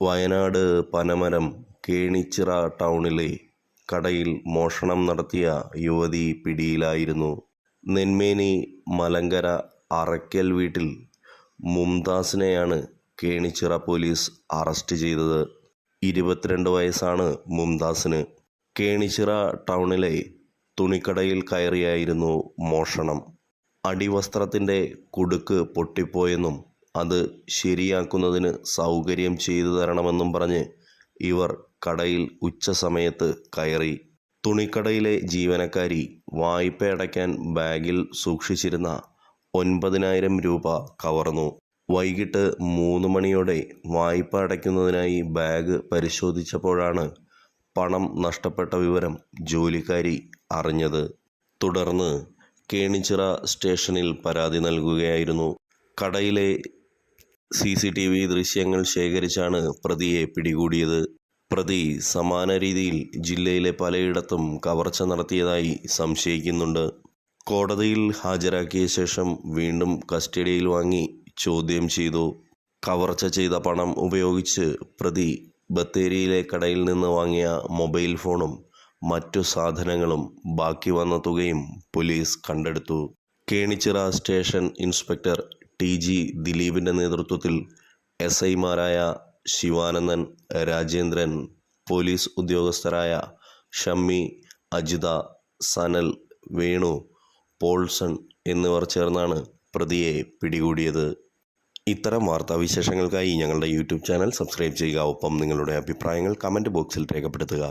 വയനാട് പനമരം കേണിച്ചിറ ടൗണിലെ കടയിൽ മോഷണം നടത്തിയ യുവതി പിടിയിലായിരുന്നു. നെന്മേനി മലങ്കര അറയ്ക്കൽ വീട്ടിൽ മുംതാസിനെയാണ് കേണിച്ചിറ പോലീസ് അറസ്റ്റ് ചെയ്തത്. ഇരുപത്തിരണ്ട് വയസ്സാണ് മുംതാസിന്. കേണിച്ചിറ ടൗണിലെ തുണിക്കടയിൽ കയറിയായിരുന്നു മോഷണം. അടിവസ്ത്രത്തിന്റെ കുടുക്ക് പൊട്ടിപ്പോയെന്നും അത് ശരിയാക്കുന്നതിന് സൗകര്യം ചെയ്തു തരണമെന്നും പറഞ്ഞ് ഇവർ കടയിൽ ഉച്ചസമയത്ത് കയറി. തുണിക്കടയിലെ ജീവനക്കാരി വായ്പ അടയ്ക്കാൻ ബാഗിൽ സൂക്ഷിച്ചിരുന്ന ഒൻപതിനായിരം രൂപ കവർന്നു. വൈകിട്ട് മൂന്ന് മണിയോടെ വായ്പ അടയ്ക്കുന്നതിനായി ബാഗ് പരിശോധിച്ചപ്പോഴാണ് പണം നഷ്ടപ്പെട്ട വിവരം ജോലിക്കാരി അറിഞ്ഞത്. തുടർന്ന് കേണിച്ചിറ സ്റ്റേഷനിൽ പരാതി നൽകുകയായിരുന്നു. കടയിലെ സി സി ടി വി ദൃശ്യങ്ങൾ ശേഖരിച്ചാണ് പ്രതിയെ പിടികൂടിയത്. പ്രതി സമാന രീതിയിൽ ജില്ലയിലെ പലയിടത്തും കവർച്ച നടത്തിയതായി സംശയിക്കുന്നുണ്ട്. കോടതിയിൽ ഹാജരാക്കിയ ശേഷം വീണ്ടും കസ്റ്റഡിയിൽ വാങ്ങി ചോദ്യം ചെയ്തു. കവർച്ച ചെയ്ത പണം ഉപയോഗിച്ച് പ്രതി ബത്തേരിയിലെ കടയിൽ നിന്ന് വാങ്ങിയ മൊബൈൽ ഫോണും മറ്റു സാധനങ്ങളും ബാക്കി വന്ന തുകയും പോലീസ് കണ്ടെടുത്തു. Kenichira station inspector T G ദിലീപിന്റെ നേതൃത്വത്തിൽ എസ് ഐമാരായ ശിവാനന്ദൻ രാജേന്ദ്രൻ പോലീസ് ഉദ്യോഗസ്ഥരായ ഷമ്മി അജിത സനൽ വേണു പോൾസൺ എന്നിവർ ചേർന്നാണ് പ്രതിയെ പിടികൂടിയത്. ഇത്തരം വാർത്താവിശേഷങ്ങൾക്കായി ഞങ്ങളുടെ യൂട്യൂബ് ചാനൽ സബ്സ്ക്രൈബ് ചെയ്യുക. ഒപ്പം നിങ്ങളുടെ അഭിപ്രായങ്ങൾ കമന്റ് ബോക്സിൽ രേഖപ്പെടുത്തുക.